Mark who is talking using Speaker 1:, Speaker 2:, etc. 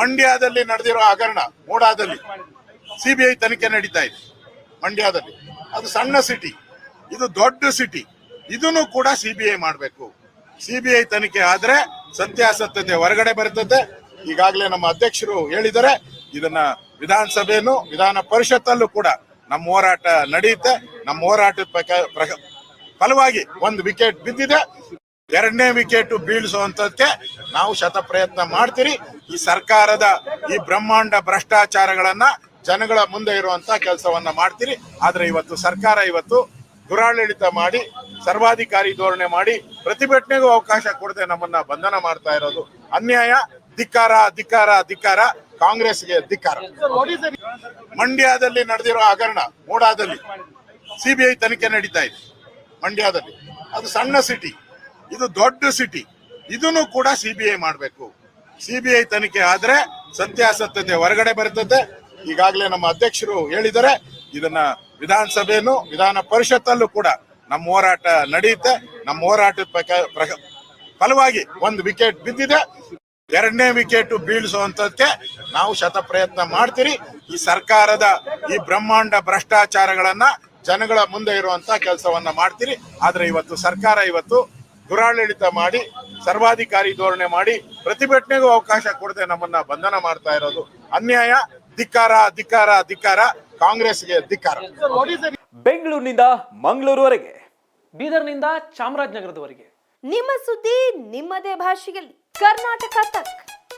Speaker 1: ಮಂಡ್ಯದಲ್ಲಿ ನಡೆದಿರೋ ಹಗರಣ, ಮೂಡಾದಲ್ಲಿ ಸಿಬಿಐ ತನಿಖೆ ನಡೀತಾ ಇದೆ ಮಂಡ್ಯದಲ್ಲಿ. ಅದು ಸಣ್ಣ ಸಿಟಿ ಇದು ದೊಡ್ಡ ಸಿಟಿ ಇದನ್ನು ಕೂಡ ಸಿಬಿಐ ಮಾಡಬೇಕು. ಸಿಬಿಐ ತನಿಖೆ ಆದ್ರೆ ಸತ್ಯಾಸತ್ಯತೆ ಹೊರಗಡೆ ಬರುತ್ತದೆ ಈಗಾಗಲೇ ನಮ್ಮ ಅಧ್ಯಕ್ಷರು ಹೇಳಿದರೆ ಇದನ್ನ ವಿಧಾನಸಭೆಯನ್ನು, ವಿಧಾನ ಪರಿಷತ್ತಲ್ಲೂ ಕೂಡ ನಮ್ಮ ಹೋರಾಟ ನಡೆಯುತ್ತೆ. ನಮ್ಮ ಹೋರಾಟದ ಫಲವಾಗಿ ಒಂದು ವಿಕೆಟ್ ಬಿದ್ದಿದೆ. ಎರಡನೇ ವಿಕೆಟ್ ಬೀಳಿಸುವಂತದಕ್ಕೆ ನಾವು ಶತ ಪ್ರಯತ್ನ ಮಾಡ್ತೀರಿ. ಈ ಸರ್ಕಾರದ ಈ ಬ್ರಹ್ಮಾಂಡ ಭ್ರಷ್ಟಾಚಾರಗಳನ್ನ ಜನಗಳ ಮುಂದೆ ಇರುವಂತ ಕೆಲಸವನ್ನ ಮಾಡ್ತೀರಿ. ಆದ್ರೆ ಇವತ್ತು ಸರ್ಕಾರ ಇವತ್ತು ದುರಾಡಳಿತ ಮಾಡಿ, ಸರ್ವಾಧಿಕಾರಿ ಧೋರಣೆ ಮಾಡಿ ಪ್ರತಿಭಟನೆಗೂ ಅವಕಾಶ ಕೊಡದೆ ನಮ್ಮನ್ನ ಬಂಧನ ಮಾಡ್ತಾ ಇರೋದು. ಅನ್ಯಾಯ, ಧಿಕ್ಕಾರ ಧಿಕ್ಕಾರ ಧಿಕ್ಕಾರ ಕಾಂಗ್ರೆಸ್ಗೆ ಧಿಕ್ಕಾರ. ಮಂಡ್ಯದಲ್ಲಿ ನಡೆದಿರೋ ಹಗರಣ, ಮೂಡಾದಲ್ಲಿ ಸಿಬಿಐ ತನಿಖೆ ನಡೀತಾ ಇದೆ ಮಂಡ್ಯದಲ್ಲಿ. ಅದು ಸಣ್ಣ ಸಿಟಿ ಇದು ದೊಡ್ಡ ಸಿಟಿ. ಇದನ್ನು ಕೂಡ ಸಿಬಿಐ ಮಾಡಬೇಕು. ಸಿಬಿಐ ತನಿಖೆ ಆದ್ರೆ ಸತ್ಯಾಸತ್ಯತೆ ಹೊರಗಡೆ ಬರ್ತದೆ. ಈಗಾಗಲೇ ನಮ್ಮ ಅಧ್ಯಕ್ಷರು ಹೇಳಿದರೆ ಇದನ್ನ ವಿಧಾನಸಭೆಯನ್ನು, ವಿಧಾನ ಪರಿಷತ್ತಲ್ಲೂ ಕೂಡ ನಮ್ಮ ಹೋರಾಟ ನಡೆಯುತ್ತೆ. ನಮ್ಮ ಹೋರಾಟದ ಫಲವಾಗಿ ಒಂದು ವಿಕೆಟ್ ಬಿದ್ದಿದೆ. ಎರಡನೇ ವಿಕೆಟ್ ಬೀಳಿಸುವಂತದಕ್ಕೆ ನಾವು ಶತ ಪ್ರಯತ್ನ ಮಾಡ್ತೀರಿ. ಈ ಸರ್ಕಾರದ ಈ ಬ್ರಹ್ಮಾಂಡ ಭ್ರಷ್ಟಾಚಾರಗಳನ್ನ ಜನಗಳ ಮುಂದೆ ಇರುವಂತ ಕೆಲಸವನ್ನ ಮಾಡ್ತೀರಿ. ಆದ್ರೆ ಇವತ್ತು ಸರ್ಕಾರ ಇವತ್ತು ದುರಾಡಳಿತ ಮಾಡಿ ಸರ್ವಾಧಿಕಾರಿ ಧೋರಣೆ ಮಾಡಿ ಪ್ರತಿಭಟನೆಗೂ ಅವಕಾಶ ಕೊಡದೆ ನಮ್ಮನ್ನ ಬಂಧನ ಮಾಡ್ತಾ ಇರೋದು ಅನ್ಯಾಯ ಧಿಕ್ಕಾರ ಧಿಕ್ಕಾರ ಧಿಕ್ಕಾರ ಕಾಂಗ್ರೆಸ್ಗೆ ಧಿಕ್ಕಾರ.
Speaker 2: ಬೆಂಗಳೂರಿನಿಂದ ಮಂಗಳೂರುವರೆಗೆ
Speaker 3: ಬೀದರ್ನಿಂದ ಚಾಮರಾಜನಗರದವರೆಗೆ.
Speaker 4: ನಿಮ್ಮ ಸುದ್ದಿ ನಿಮ್ಮದೇ ಭಾಷೆಯಲ್ಲಿ. ಕರ್ನಾಟಕ ತಕ್.